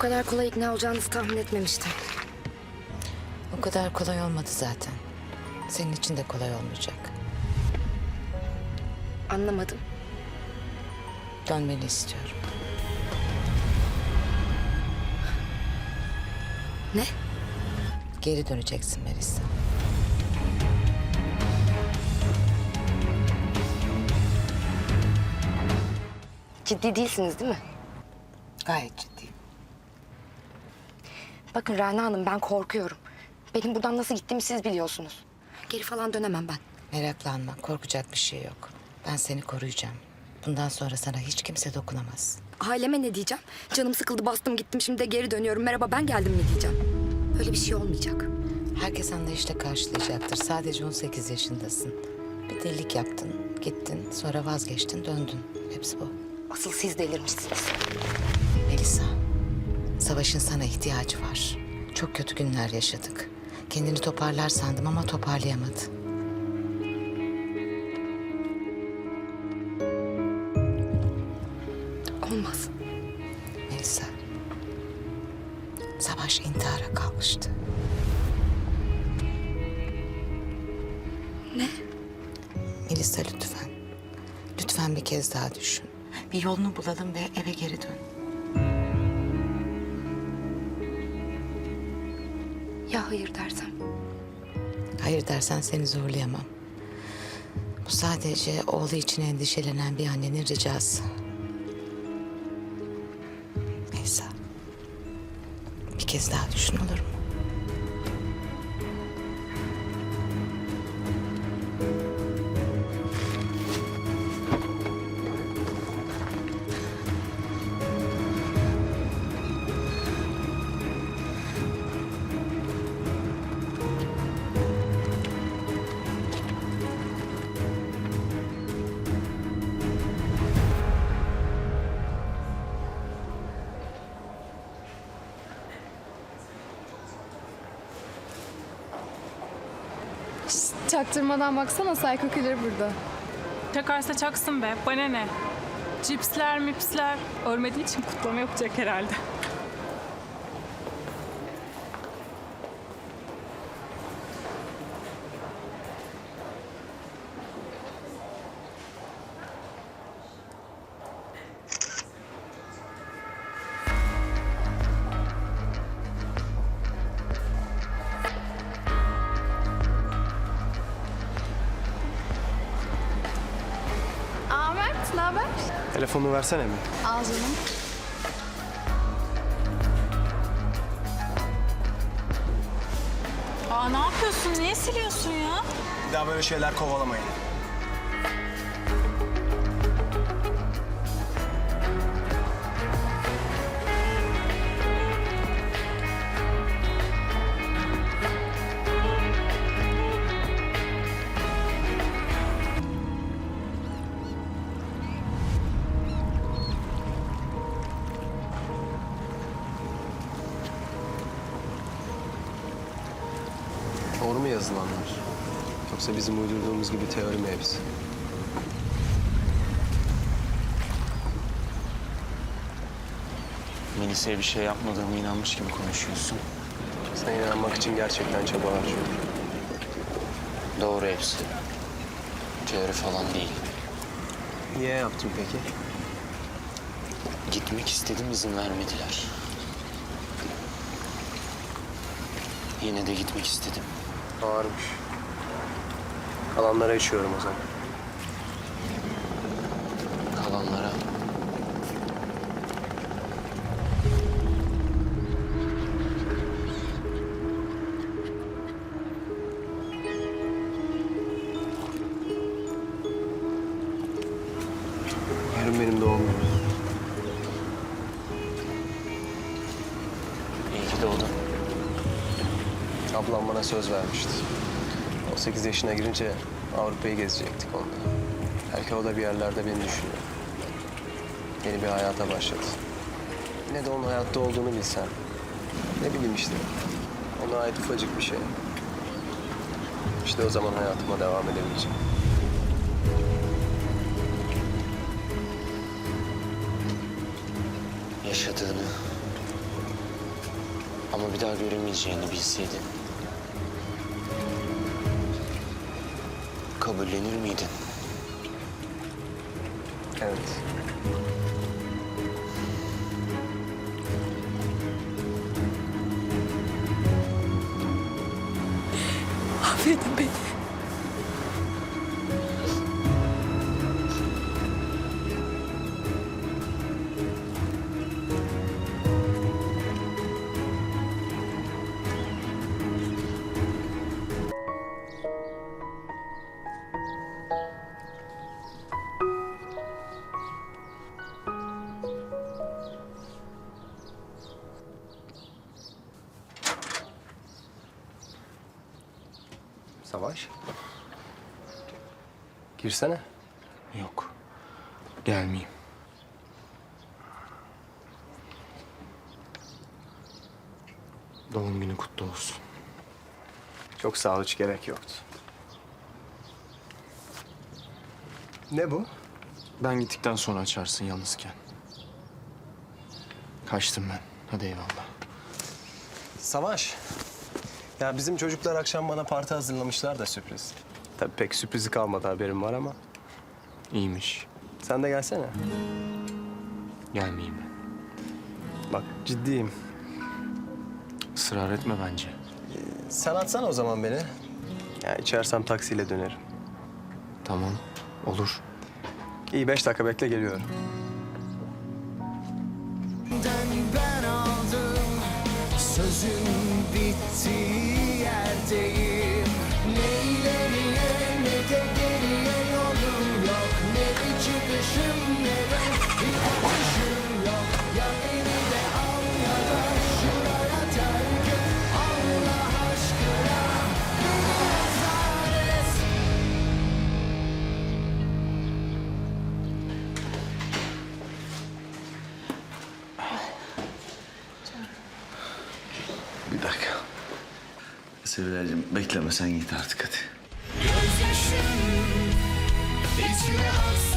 kadar kolay ikna olacağınızı tahmin etmemiştim. O kadar kolay olmadı zaten. Senin için de kolay olmayacak. Anlamadım. Dönmeni istiyorum. Ne? Geri döneceksin Melisa. Ciddi değilsiniz değil mi? Gayet ciddiyim. Bakın Rana Hanım ben korkuyorum. Benim buradan nasıl gittiğimi siz biliyorsunuz. Geri falan dönemem ben. Meraklanma, korkacak bir şey yok. Ben seni koruyacağım. Bundan sonra sana hiç kimse dokunamaz. Aileme ne diyeceğim? Canım sıkıldı bastım gittim şimdi de geri dönüyorum. Merhaba ben geldim mi diyeceğim. Böyle bir şey olmayacak. Herkes anlayışla karşılayacaktır. Sadece 18 yaşındasın. Bir delilik yaptın, gittin, sonra vazgeçtin, döndün. Hepsi bu. Asıl siz delirmişsiniz. Melisa, savaşın sana ihtiyacı var. Çok kötü günler yaşadık. Kendini toparlar sandım ama toparlayamadı. Olmaz. Melisa, savaş intihara kalmıştı. Ne? Melisa lütfen. Lütfen bir kez daha düşün. Bir yolunu bulalım ve eve geri dön. Ya hayır dersem? Hayır dersen seni zorlayamam. Bu sadece oğlu için endişelenen bir annenin ricası. Melisa. Bir kez daha düşün olur mu? Çaktırmadan baksana Psycho Killer burada. Çakarsa çaksın be. Bana ne? Cipsler mipsler. Ölmediği için kutlama yapacak herhalde. Haber? Telefonunu versene mi? Al canım. Aa ne yapıyorsun? Niye siliyorsun ya? Bir daha böyle şeyler kovalamayın. Doğru mu yazılanlar? Yoksa bizim uydurduğumuz gibi teori mi hepsi? Melisa'ya bir şey yapmadığımı inanmış gibi konuşuyorsun. Sen inanmak için gerçekten çaba harcıyorum. Doğru hepsi. Teori falan değil. Niye yaptın peki? Gitmek istedim izin vermediler. Yine de gitmek istedim. Ağırmış. Kalanlara içiyorum o zaman. Kalanlara Yarın benim doğum günüm. Ablam bana söz vermişti. 18 yaşına girince Avrupa'yı gezecektik onunla. Belki o da bir yerlerde beni düşünüyor. Yeni bir hayata başladı. Yine de onun hayatta olduğunu bilsen. Ne bileyim işte. Ona ait ufacık bir şey. İşte o zaman hayatıma devam edebileceğim. Yaşadığını, Ama bir daha göremeyeceğini bilseydin. Kabullenir miydin? Evet. Affedin beni. Savaş. Girsene. Yok. Gelmeyeyim. Doğum günü kutlu olsun. Çok sağ ol hiç gerek yoktu. Ne bu? Ben gittikten sonra açarsın yalnızken. Kaçtım ben. Hadi eyvallah. Savaş. Ya bizim çocuklar akşam bana parti hazırlamışlar da sürpriz. Tabii pek sürprizi kalmadı haberim var ama. İyiymiş. Sen de gelsene. Gelmeyeyim ben. Bak ciddiyim. Israr etme bence. Sen atsana o zaman beni. Ya içersem taksiyle dönerim. Tamam. Olur. İyi beş dakika bekle geliyorum. ben aldım Sözün empty and deep. Sevilay'cığım bekleme sen git artık hadi. Gözyaşım içime aksın